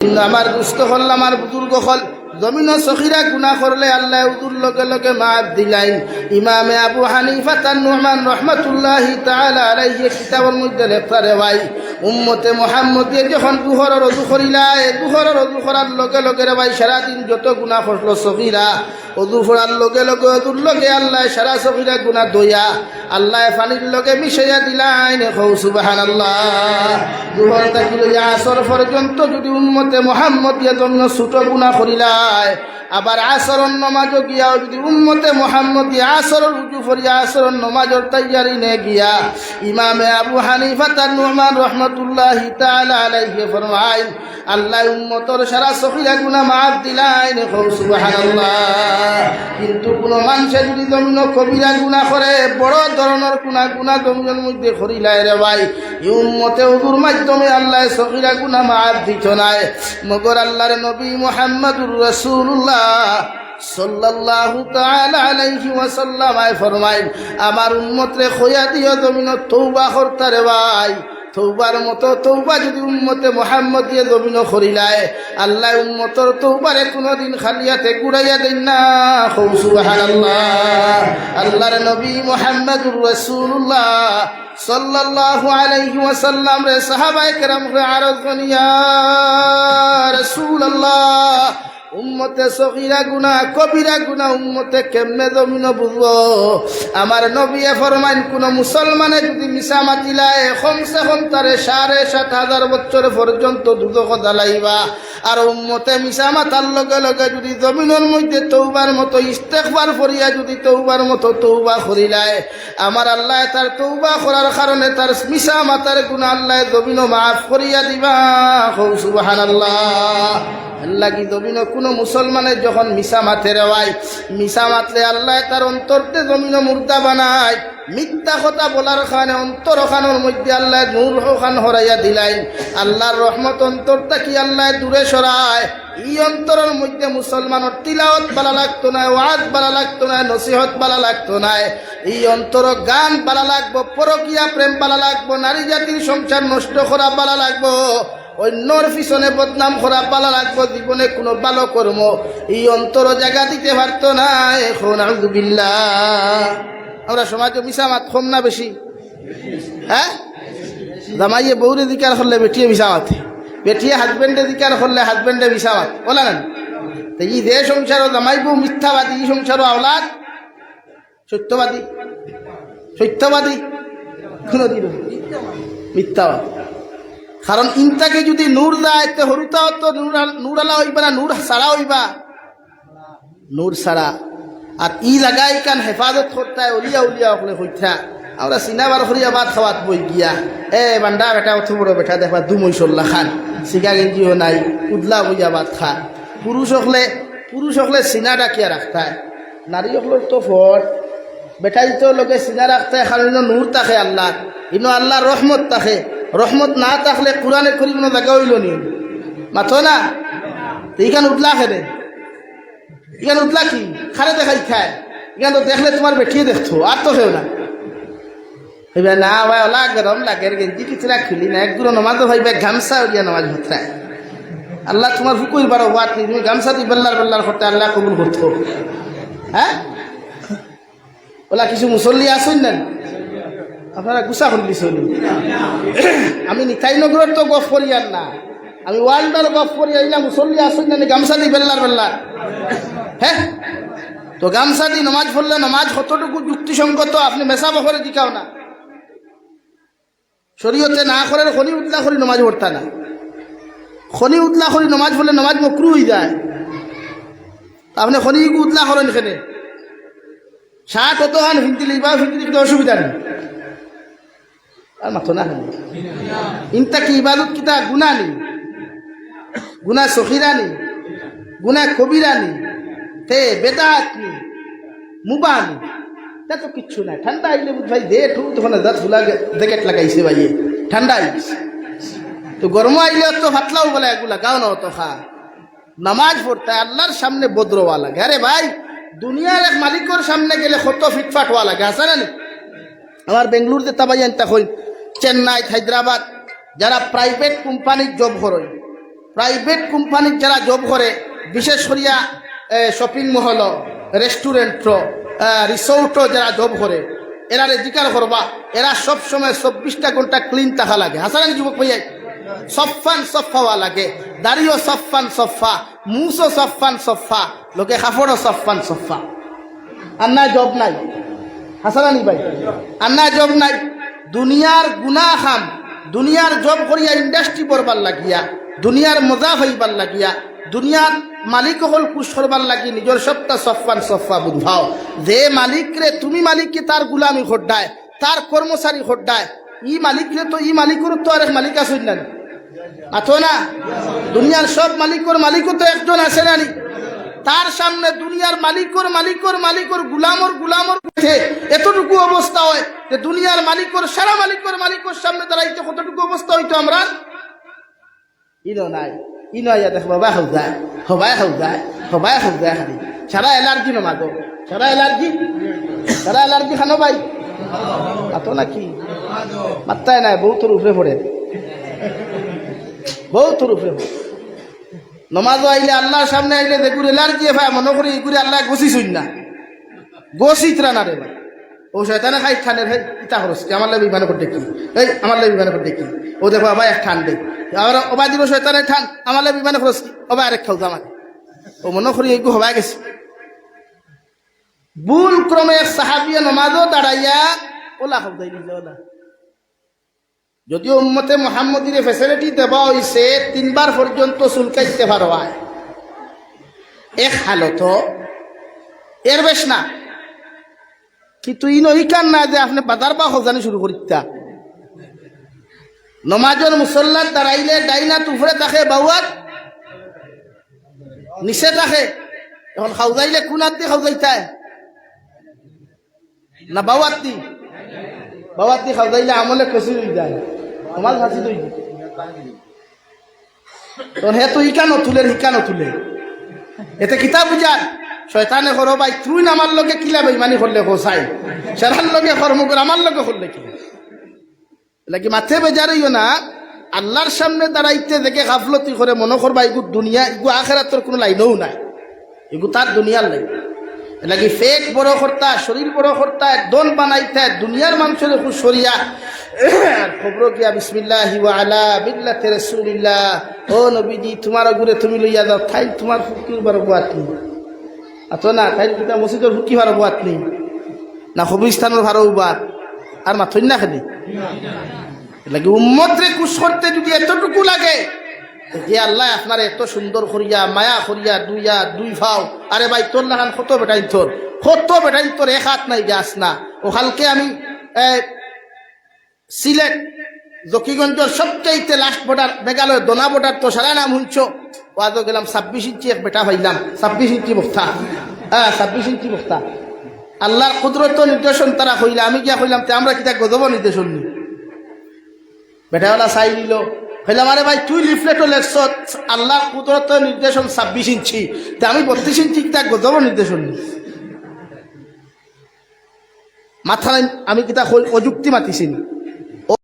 কিন্তু আমার দুস্থ হল আমার বুজুর্গ হল। জমিন সখিরা গুনা করলে আল্লাহ উদুর লগে লগে মাফ দিলাইন ইমামে আবু হানিফা তার নোমান রহমতুল্লাহ আলাইহি কিতাবের মধ্যে লেখা রে ভাই উম্মতে মোহাম্মদিয়ে যখন দুহর রজু করিলাই দুহর রজু করার লগে লগে রে ভাই সারাদিন যত গুনা করল সখিরা অজু ফোড়ার লগে লগে অজুর লগে আল্লাহ সারা সখিরা গুনা দইয়া আল্লাহ ফানির লগে মিশাইয়া দিলাইন হৌ সুবাহান আল্লাহ দুহর থাকিল আসর পর্যন্ত যদি উম্মতে মোহাম্মদিয়া জন্য ছোট গুণা করিলায় আবার আসরণ নমাজও গিয়াও যদি উম্মতে মোহাম্মদি আসর উঁচু ফরিয়া আসরণ নমাজর তৈয়ারি নে গিয়া ইমামে আবু হানিফা তার নোমান রহমতুল্লাহ তাআলা আলাইহি আল্লাহ উম্মতর সারা সফিরা গুনা মাফ দিলাইন। সুবহানাল্লাহ। কোনো মানুষে যদি জমিন কবিরা গুণা করে, বড় ধরনের গুণা গুণা জমিনের মধ্যে করিলায় রে ভাই। ই উম্মতে উদুর মাধ্যমে আল্লাহ সখিরা গুণা মাফ দিত নাই। মগর আল্লাহর নবী মোহাম্মদুর রসুল্লাহ সাল্লাল্লাহু তাআলা আলাইহি ওয়াসাল্লাম আয় ফরমাইন, আমার উম্মতরে খোয়া দিও জমিন তৌবা করতারে ভাই। তৌবার মতো তৌবা যদি উম্মতে মোহাম্মদ দিয়ে জমিন করিলায় আল্লাহ উম্মতর তৌবারে কোনোদিন খালিয়াতে গুড়াইয়া দেন না। হৌ সুবহানাল্লাহ। আল্লাহর নবী মোহাম্মদুর রাসূলুল্লাহ সাল্লাল্লাহু আলাইহি ওয়াসাল্লাম রে সাহাবায়ে কেরাম রে আরজ করিয়া রাসূলুল্লাহ উম্মতে সগিরা গুনা কবিরা গুনা উম্মতে কেমনে জমিন বুঝব? আমার নবীয়ে ফরমাইন, কোন মুসলমানে যদি মিশা মাতিলায় কমসে কম তারে সাড়ে সাত হাজার বছর পর্যন্ত দুদক জ্বালাইবা। আর উম্মতে মিশা মাতার লগে লগে যদি জমিনের মধ্যে তৌবার মতো ইস্তেকবার ফরিয়া যদি তৌবার মতো তৌবা করিলায় আমার আল্লাহ তার তৌবা করার কারণে তার মিশা মাতার গুণা আল্লাহ জমিন মাফ করিয়া দিবা। হৌ সুবাহান আল্লাহ কি জমিন, কোনো মুসলমানের যখন মিশা মাথে রেওয়ায় মিশা মাতলে আল্লাহ তার অন্তরতে জমিন মুর্দা বানায়। মিথ্যা কথা বলার খানে অন্তর খানোর মধ্যে আল্লাহ নূর খান হরাইয়া দিলাই আল্লাহর রহমত অন্তরটা কি আল্লাহ দূরে সরায়? এই অন্তরের মধ্যে মুসলমানের তিলাওয়াত বালা লাগতো না, ওয়াজ বালা লাগতো না, নসিহত বালা লাগতো না। এই অন্তর গান বালা লাগবো, পরকিয়া প্রেম বালা লাগবো, নারী জাতির সংসার নষ্ট করা বালা লাগবো। অন্যর পিছনে বদনাম করা পালা লাগবো, জীবনে কোনো ভালো কর্ম। এই অন্তর জায়গা দিতে পারতো না, এখন আলদুবিল্লা আমরা সমাজে মিশা মাত কম না বেশি? হ্যাঁ? জামাইয়ে বউরে দিকার করলে বেটিয়ে মিশা মাতে। বেটিয়ে হাজবেন্ডে দিকার করলে হাজবেন্ডে মিশা মাত। বলা না তো এই যে সংসারও জামাই বউ মিথ্যাবাদী, এই সংসারও আওলাদ? সত্যবাদী? সত্যবাদী? কোনদিন মিথ্যাবাদী। কারণ ইনতাকে যদি নূর দেয়, তো হরুতাও তো নূর নূর আলা হইবা না, নূর সারা হইবা। নূর সারা। আর ই লাগাই কান হেফাজত করতে হয় উলিয়া উলিয়া ওখানে হইতা আমরা সিনাবার হরিয়া বাদ খাওয়াত বই গিয়া। এ বান্ডা বেটা অত বড় বেটা দেখবা দুমই সল্লা খান। সিগা গেঞ্জিও নাই, উদলা বইয়া বাদ খা। পুরুষ হকলে পুরুষ হকলে সিনা ডাকিয়া রাখতায় নারী হকলের তো ফট বেটাই তো লোকে সিনা রাখতায় কারণ নূর তাকে আল্লাহ। ইনো আল্লাহ রহমত তাকে রহমত না থাকলে কোরআনে করি কোনো জায়গা হইল নি। মাথো না? এইখান উঠলা খেলে। এখান উঠলা কি? খারে দেখাই খায়। এখান তো দেখলে তোমার বেঠিয়ে দেখতো আর তো খেও না। ভাইবা না ভাই, ওলা গরম লাগে গেঞ্জি কিচরা খুলি না। এক দূর নমাজ ভাইবা গামছা উড়িয়া নমাজ ভত্রায় আল্লাহ তোমার হুকুর বারো ওয়াট তুমি গামছা দি বেল্লার বেল্লার করতে আল্লাহ কবুল করতো। হ্যাঁ? ওলা কিছু মুসল্লি আসুন না আপনারা গুছা চলি আমি নিতাই নগরের তো গফ করি আর না। আমি ওয়ার্ল্ডের গফ করি আইলাম মুসল্লি আসুন না গামছা দি বেল্লার বেল্লার হ্যাঁ তো গামছা দি নমাজ পড়লে নমাজ কতটুকু যুক্তিসঙ্গত আপনি মেশা বখরে দিকাও না। শরীয়তে না করে খনি উতলা করি নমাজ পড়তা না। খনি উতলা করি নমাজ পড়লে নমাজ মকরু হয়ে যায়। আপনি খনি উতলা করেন এখানে শাহ কত হান হিন্দি লিবা হিন্দি অসুবিধা নেই আর মাথো না। ইনতা কি ইবাদত কিতা? গুনা নি। গুনা সখিরা নি। গুনা কবিরা নি। তে বেদাত নি। মুবা নি। তা তো কিচ্ছু নাই। ঠান্ডা আইলে ভাই দে ঠু, তখন দাঁত ফুলা জ্যাকেট লাগাইছে ভাইয়ে। ঠান্ডা আইছে। তো গরম আইলে তো ফাতলাও বলে এগুলা গাও না তো খা। নামাজ পড়তে আল্লাহর সামনে বদ্রওয়া লাগে। আরে ভাই, দুনিয়ার এক মালিকর সামনে গেলে কত ফিটফাট হওয়া লাগে, আছে না আমার বেঙ্গলুরতে তাবাই আনতা হই চেন্নাই, হায়দ্রাবাদ, যারা প্রাইভেট কোম্পানির জব করেন প্রাইভেট কোম্পানির যারা জব করে, বিশেষ করিয়া শপিং মহল রেস্টুরেন্ট রিসোর্টও যারা জব করে, এরা জিকার করবা, এরা সব সময় চব্বিশটা ঘণ্টা ক্লিন থাকা লাগে। হাসান যুবক ভাইয়াই সফান সফাওয়া লাগে। দাড়িও সফান সফা মুসও সফান সফা লোকে কাপড়ও সফান সফা আর না জব নাই। হাসানানি ভাই? আর না জব নাই। দুনিয়ার গুনা খাম দুনিয়ার জব করিয়া ইন্ডাস্ট্রি করবার লাগিয়া, দুনিয়ার মজা হইবার লাগিয়া, দুনিয়ার মালিক হল কুশ করবার লাগি, নিজের সপ্তাহ সফান সফা বুঝাও। যে মালিকরে তুমি মালিককে তার গুলামি খোড্ডায় তার কর্মচারী খোড্ডায় ই মালিকরে তো, ই মালিকের তো আরেক মালিক আসুন না আছো না? দুনিয়ার সব মালিকর মালিকও তো একজন আছে নি? তার সামনে দুনিয়ার মালিকর মালিকর মালিকর, গুলামর গুলামর কাছে এতটুকু অবস্থা হয় যে দুনিয়ার মালিকর, সারা মালিকর মালিকর সামনে দাঁড়াইতে কতটুকু অবস্থা হইতো আমরা? ইনো নাই। ইনো আইয়া দেখ বাবা হৌ যায় হবাই হৌ যায় হবাই হৌ যায় খালি। সারা এলার্জি নমাগো সারা এলার্জি? সারা এলার্জি খানো ভাই। আতো নাকি? মাত্রায় নাই, বহুত উপরে পড়ে। বহুত উপরে পড়ে। নমাজও আইলে আল্লাহর সামনে আইলে দেখুন এলার্জি ভাই মনে করি এগুলি আল্লাহ গছি শুন না। গছি ত্রা না রে ভাই। ও শয়তানে খাই ঠানের হে, ইতা খরচ আমার লাগে বিমানে করে দেখি। এই, আমার লাগে বিমানে করে দেখি। ও দেখো, আবার এক ঠান দে। আবার অবা দিব শয়তানে ঠান, আমার লাগে বিমানে খরচ অবা আরেক খাও আমাকে। ও মনে করি এইগু হবাই গেছে। ভুল ক্রমে সাহাবিয়া নমাজও দাঁড়াইয়া, ওলা হব দেয় ওলা। যদিও উম্মতে মোহাম্মদীর ফেসিলিটি দেওয়া হয়েছে তিনবার পর্যন্ত চুলকাইতে পারোয়া এক হালত এর বেশ না। কিন্তু ই নহিকান না যে আপনি বাজার বা হজানি শুরু করিতা নমাজের মুসল্লার দাঁড়াইলে ডাইনা তুফরে থাকে, বাউয়াত নিচে থাকে। এখন খাউজাইলে কোন আত্মি খাউজাইতায় না বাউয়াত বাউয়াত দি খাউজাইলে আমলে কচি হয়ে যায়। আমার হাসি তুই তখন হে তো ইকা নতুলে হিকা নতুলে। এতে কিতাব বুঝার শয়তানে করো ভাই তুই আমার লগে কিলা বেইমানি করলে হোসাই সেরার লগে কর্ম করে, আমার লগে করলে কি লাগি মাথে বেজারইও না? আল্লাহর সামনে দাঁড়াইতে দেখে গাফলতি করে মনে করবা, এগু দুনিয়া, এগু আখেরাতর কোনো লাইনও নাই। এগু তার দুনিয়ার লাইন। লাগি ফেক বড় কর্তা, শরীর বড় কর্তা দন বানাইতে, দুনিয়ার মানুষের খুব সরিয়া। খবর গিয়া বিসমিল্লাহ আলা বিল্লাতে রসুলিল্লাহ। ও নবীজি, তোমার গুরে তুমি লইয়া যাও ঠাই তোমার ফুকির বড় বুয়াত নেই। আতো না ঠাই কিতা মসজিদের ফুকি ভাড়া বুয়াত নেই। না কবিস্থানের ভাড়া উবাত আর মাথই না খেলি? লাগে উম্মতরে কুশ করতে যদি এতটুকু লাগে যে আল্লাহ, আপনার এত সুন্দর করিয়া, মায়া করিয়া দুইয়া দুই ভাও। আরে ভাই, তোর লাগান কত বেটাই তোর। কত বেটাই তোর, এক হাত নাই গাছ না। ও কালকে আমি সিলেট, জকিগঞ্জের সবচাইতে লাস্ট বর্ডার মেঘালয় দোনা বর্ডার তো সারা নাম শুনছ? ওয়াজও গেলাম, ছাব্বিশ ইঞ্চি এক বেটা পাইলাম। ছাব্বিশ ইঞ্চি বক্তা। হ্যাঁ ছাব্বিশ ইঞ্চি বক্তা। আল্লাহর কুদরত নির্দেশন তারা কইলা, আমি গিয়া কইলাম, তে আমরা কিতা গজব নির্দেশন নি বেটাওয়ালা চাই নিল। আরে ভাই, তুই লিফলেটও লেখছ আল্লাহ কুদরত নির্দেশন ছাব্বিশ ইঞ্চি। তা আমি বত্রিশ ইঞ্চি তা গজব নির্দেশন মাথা আমি কিতা অযুক্তি মাতিছি নি?